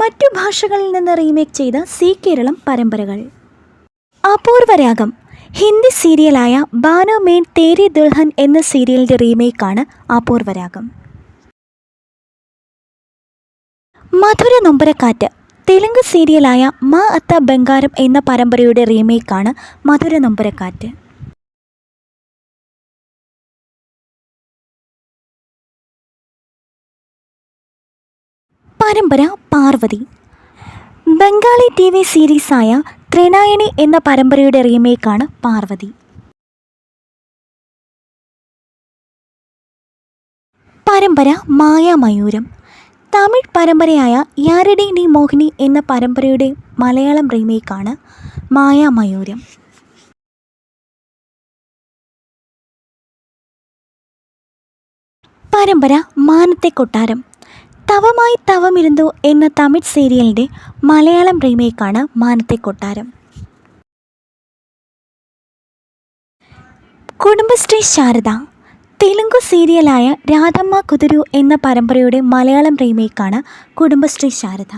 മറ്റു ഭാഷകളിൽ നിന്ന് റീമേക്ക് ചെയ്ത സി കേരളം പരമ്പരകൾ. അപൂർവരാഗം. ഹിന്ദി സീരിയലായ ബാനോ മേൻ തേരി ദുൽഹൻ എന്ന സീരിയലിന്റെ റീമേക്കാണ് അപൂർവരാഗം. മധുര നൊമ്പരക്കാറ്റ്. തെലുങ്ക് സീരിയലായ മാ അത്ത ബംഗാരം എന്ന പരമ്പരയുടെ റീമേക്കാണ് മധുര നൊമ്പരക്കാറ്റ്. പരമ്പര പാർവതി. ബംഗാളി ടി വി സീരീസായ ത്രിനായണി എന്ന പരമ്പരയുടെ റീമേക്കാണ് പാർവതി. പരമ്പര മായാമയൂരം തമിഴ് പരമ്പരയായ യാരടി ഡി മോഹിനി എന്ന പരമ്പരയുടെ മലയാളം റീമേക്കാണ് മായാമയൂരം പരമ്പര മാനത്തെ കൊട്ടാരം. തവമായി തവമിരുന്നു എന്ന തമിഴ് സീരിയലിന്റെ മലയാളം റീമേക്കാണ് മാനത്തെ കൊട്ടാരം കുടുംബശ്രീ ശാരദ തെലുങ്ക് സീരിയലായ രാധമ്മ കുതിരു എന്ന പരമ്പരയുടെ മലയാളം റീമേക്കാണ് കുടുംബശ്രീ ശാരദ.